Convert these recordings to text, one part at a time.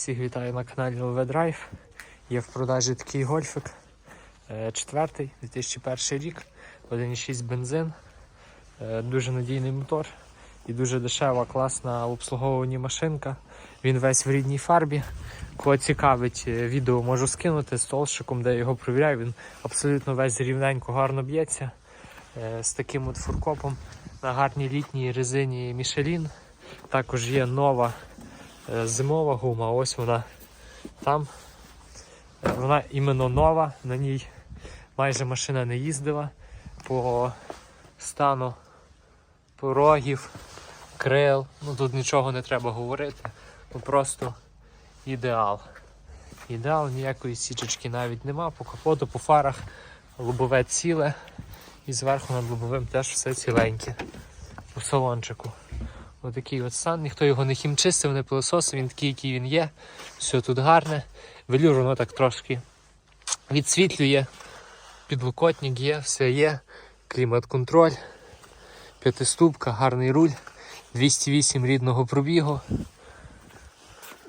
Всіх вітаю на каналі LV Drive. Є в продажі такий гольфик. е, Четвертий, 2001 рік, 1,6 бензин. Е, Дуже надійний мотор і дуже дешева, класна в обслуговуванні машинка. Він весь в рідній фарбі. Кого цікавить, е, відео можу скинути з толщиком, де я його провіряю. Він абсолютно весь рівненько, гарно б'ється. З таким от фуркопом на гарній літній резині Michelin. Також є нова зимова гума, ось вона там. Е, Вона іменно нова, на ній майже машина не їздила по стану порогів, крил. Ну тут нічого не треба говорити. Ну просто ідеал. Ідеал, ніякої січечки навіть нема. По капоту, по фарах лобове ціле. І зверху над лобовим теж все ціленьке. По салончику. Отакий от стан, ніхто його не хімчистив, не пилососив, він такий, який він є. Все тут гарне. Велюр воно так трошки відсвітлює. Підлокотник є, все є. Клімат-контроль, п'ятиступка, гарний руль, 208 рідного пробігу.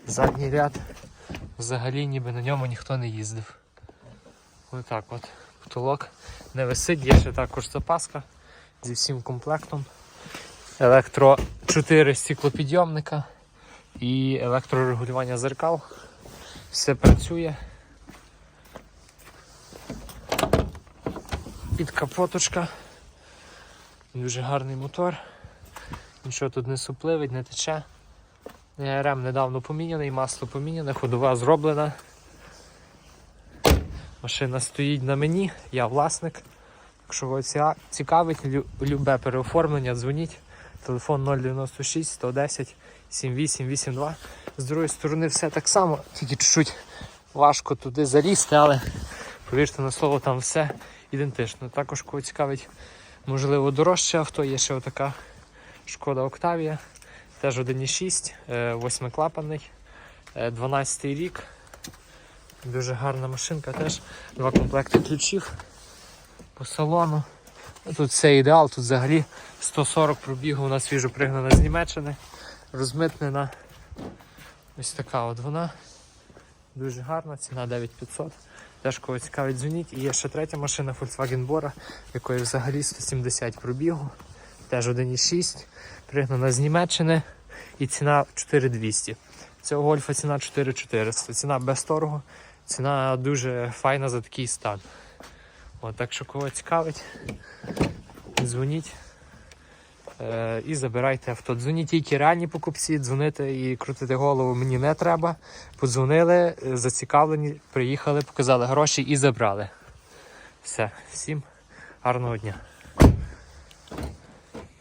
Задній ряд. Взагалі ніби на ньому ніхто не їздив. Отак от. Потолок не висить, є ще також запаска зі всім комплектом електро 4 стеклопідйомника і електрорегулювання зеркал. Все працює. Під капоточка. Дуже гарний мотор. Нічого тут не супливить, не тече. Е, Рем недавно поміняний, масло поміняне, ходова зроблена. Машина стоїть на мені, я власник. Якщо вас цікавить, любе переоформлення, дзвоніть. Телефон 096 110 7882. З другої сторони все так само, тільки чуть-чуть важко туди залізти, але повірте на слово, там все ідентично. Також кого цікавить, можливо, дорожче авто, є ще отака шкода Октавія. Теж 1,6, е, восьмиклапанний, е, 12 рік. Дуже гарна машинка теж. Два комплекти ключів по салону. Тут все ідеал, тут взагалі 140 пробігу, вона свіжо пригнана з Німеччини, розмитнена. Ось така от вона. Дуже гарна, ціна 9500. Теж кого цікавить дзвоніть. І є ще третя машина Volkswagen Bora, якої взагалі 170 пробігу. Теж 1,6, пригнана з Німеччини і ціна 4200. Цього гольфа ціна 4400. Ціна без торгу. Ціна дуже файна за такий стан. От, так що кого цікавить, дзвоніть е, і забирайте авто. Дзвоніть тільки реальні покупці, дзвонити і крутити голову мені не треба. Подзвонили, е, зацікавлені, приїхали, показали гроші і забрали. Все, всім гарного дня.